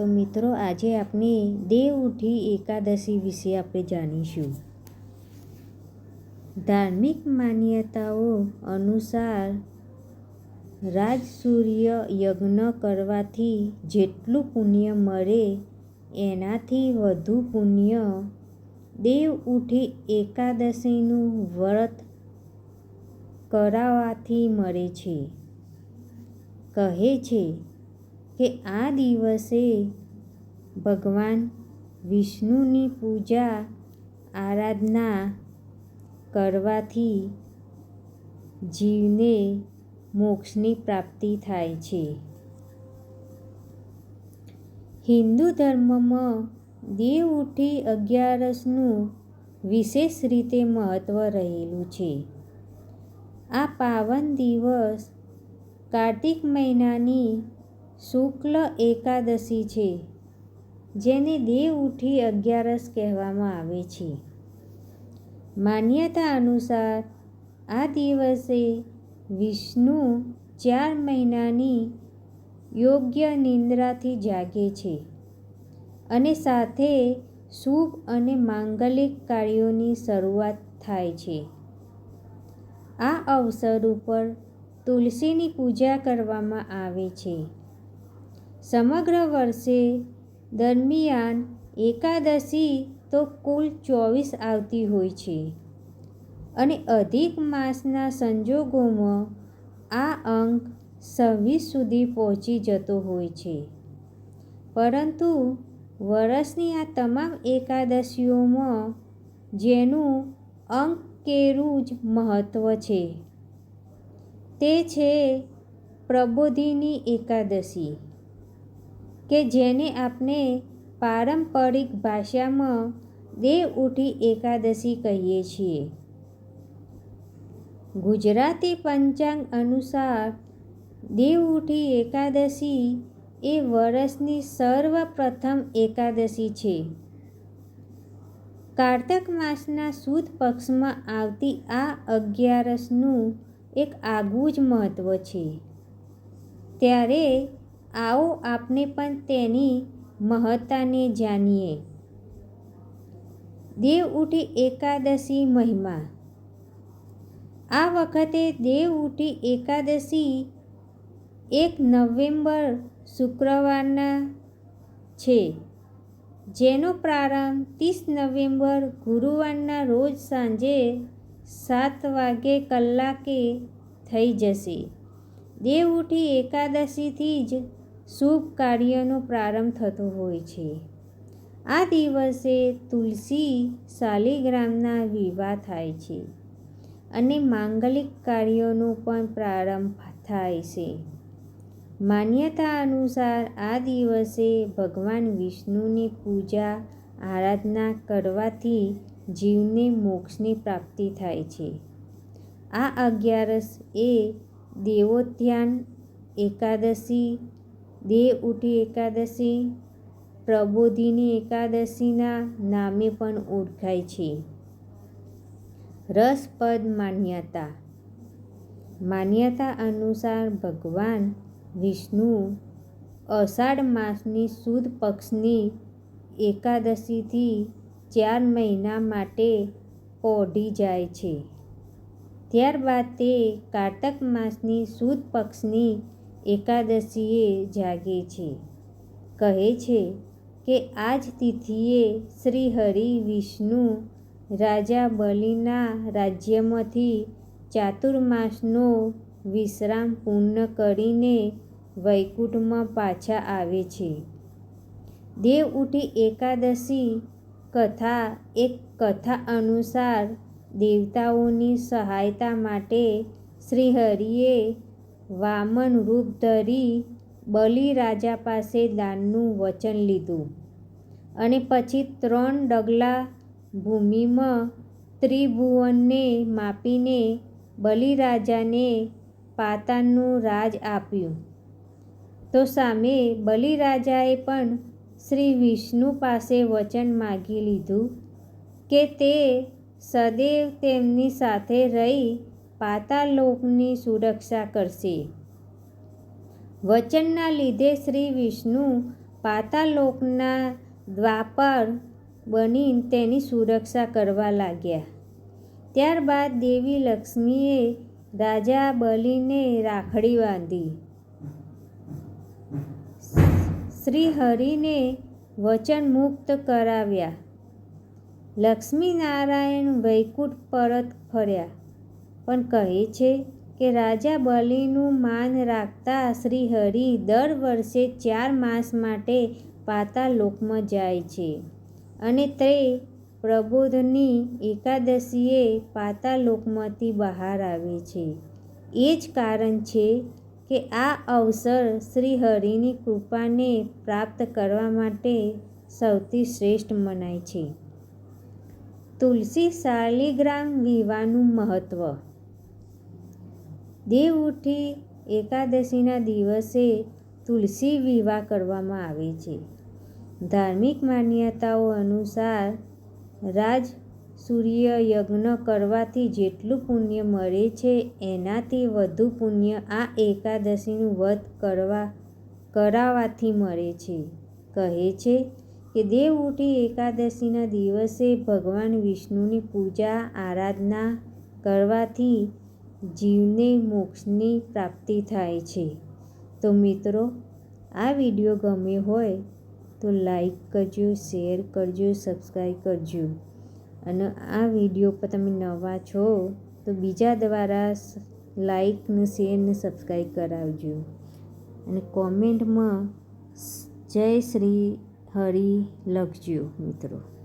તો મિત્રો, આજે આપણે દેવ ઉઠી એકાદશી વિશે આપણે જાણીશું. ધાર્મિક માન્યતાઓ અનુસાર રાજસૂર્ય યજ્ઞ કરવાથી જેટલું પુણ્ય મળે એનાથી વધુ પુણ્ય. દેવ ઉઠી એકાદશીનું વ્રત કરાવવાથી મળે છે. કહે છે કે આ દિવસે ભગવાન વિષ્ણુની પૂજા આરાધના કરવાથી જીવને મોક્ષની પ્રાપ્તિ થાય છે. હિન્દુ ધર્મમાં દેવ ઉઠી અગિયારસનું વિશેષ રીતે મહત્ત્વ રહેલું છે. આ પાવન દિવસ કાર્તિક મહિનાની શુક્લ એકાદશી છે, જેને દેવ ઉઠી અગિયારસ કહેવામાં આવે છે. માન્યતા અનુસાર, આ દિવસે વિષ્ણુ ચાર મહિનાની યોગ્ય નિંદ્રાથી જાગે છે અને સાથે શુભ અને માંગલિક કાર્યોની શરૂઆત થાય છે. આ અવસર ઉપર તુલસીની પૂજા કરવામાં આવે છે. સમગ્ર વર્ષે દરમિયાન એકાદશી તો કુલ ચોવીસ આવતી હોય છે. અને અધિક માસના સંજોગોમાં આ અંક છવ્વીસ સુધી પહોંચી જતો હોય છે. પરંતુ વર્ષની આ તમામ એકાદશીઓમાં જેનું અંક કેરું જ મહત્ત્વ છે. તે છે પ્રબોધિની એકાદશી. કે જેને આપણે પારંપરિક ભાષામાં દેવ ઉઠી એકાદશી કહીએ છીએ. ગુજરાતી પંચાંગ અનુસાર દેવ ઉઠી એકાદશી એ વર્ષની સર્વપ્રથમ એકાદશી છે. કારતક માસના સુદ પક્ષમાં આવતી આ અગિયારસનું એક આગવું જ મહત્ત્વ છે. ત્યારે આવો આપણે પણ તેની મહત્તાને જાણીએ. દેવ ઉઠી એકાદશી મહિમા. આ વખતે દેવ ઉઠી એકાદશી એક નવેમ્બર શુક્રવારના છે, જેનો પ્રારંભ ત્રીસ નવેમ્બર ગુરુવારના રોજ સાંજે સાત વાગે કલાકે થઈ જશે. દેવ ઉઠી એકાદશીથી જ શુભ કાર્યનો પ્રારંભ થતો હોય છે. આ દિવસે તુલસી શાલિગ્રામના વિવાહ થાય છે અને માંગલિક કાર્યોનો પણ પ્રારંભ થાય છે. માન્યતા અનુસાર આ દિવસે ભગવાન વિષ્ણુની પૂજા, આરાધના કરવાથી જીવને મોક્ષની પ્રાપ્તિ થાય છે. આ અગિયારસ એ દેવોત્યાન એકાદશી દેવ ઉઠી એકાદશી, પ્રબોધિની એકાદશીના નામે પણ ઓળખાય છે. રસપદ માન્યતા. માન્યતા અનુસાર ભગવાન, વિષ્ણુ, અષાઢ માસની સુદ પક્ષની એકાદશીથી ચાર મહિના માટે પોઢી જાય છે. ત્યારબાદ તે કારતક માસની સુદ પક્ષની એકાદશીએ જાગે છે. કહે છે કે આ જ તિથિએ શ્રી હરિ વિષ્ણુ રાજા બલિના રાજ્યમાંથી ચાતુર્માસનો વિશ્રામ પૂર્ણ કરીને વૈકુંઠમાં પાછા આવે છે. દેવ ઉઠી એકાદશી કથા એક કથા અનુસાર દેવતાઓની સહાયતા માટે શ્રીહરિએ વામન રૂપ ધરી બલિરાજા પાસે દાનનું વચન લીધું. અને પછી ત્રણ ડગલા ભૂમિમાં ત્રિભુવનને માપીને બલિરાજાને પાતાળનું રાજ આપ્યું. તો સામે બલિરાજાએ પણ શ્રી વિષ્ણુ પાસે વચન માગી લીધું કે તે સદૈવ તેમની સાથે રહી પાતાળલોકની સુરક્ષા કરશે. વચનના લીધે શ્રી વિષ્ણુ પાતાલોકના દ્વાપર બની તેની સુરક્ષા કરવા લાગ્યા. ત્યારબાદ દેવી લક્ષ્મીએ રાજા બલિને રાખડી બાંધી. શ્રી હરિને વચન મુક્ત કરાવ્યા. લક્ષ્મીનારાયણ વૈકુંઠ પરત ફર્યા. પણ કહે છે કે રાજા બલિનું માન રાખતા શ્રીહરિ દર વર્ષે ચાર માસ માટે પાતાલોકમાં જાય છે. અને તે પ્રબોધની એકાદશીએ પાતાલોકમાંથી બહાર આવે છે. એ જ કારણ છે કે આ અવસર શ્રી હરિની કૃપાને પ્રાપ્ત કરવા માટે સૌથી શ્રેષ્ઠ મનાય છે. તુલસી શાલિગ્રામ વિવાહનું મહત્ત્વ દેવઉઠી એકાદશીના દિવસે તુલસી વિવાહ કરવામાં આવે છે. ધાર્મિક માન્યતાઓ અનુસાર રાજ સૂર્ય યજ્ઞ કરવાથી જેટલું પુણ્ય મળે છે એનાથી વધુ પુણ્ય આ એકાદશીનું વ્રત કરવા કરાવવાથી મળે છે. કહે છે કે દેવ ઉઠી એકાદશીના દિવસે ભગવાન વિષ્ણુની પૂજા, આરાધના કરવાથી જીવને મોક્ષની પ્રાપ્તિ થાય છે. તો મિત્રો, આ વીડિયો ગમ્યો હોય તો લાઈક કરજો, શેર કરજો, સબસ્ક્રાઈબ કરજો. અને આ વીડિયો પર તમે નવા છો તો બીજા દ્વારા લાઈક ને શેર ને સબસ્ક્રાઈબ કરાવજો. અને કોમેન્ટમાં જય શ્રી હરિ લખજો મિત્રો.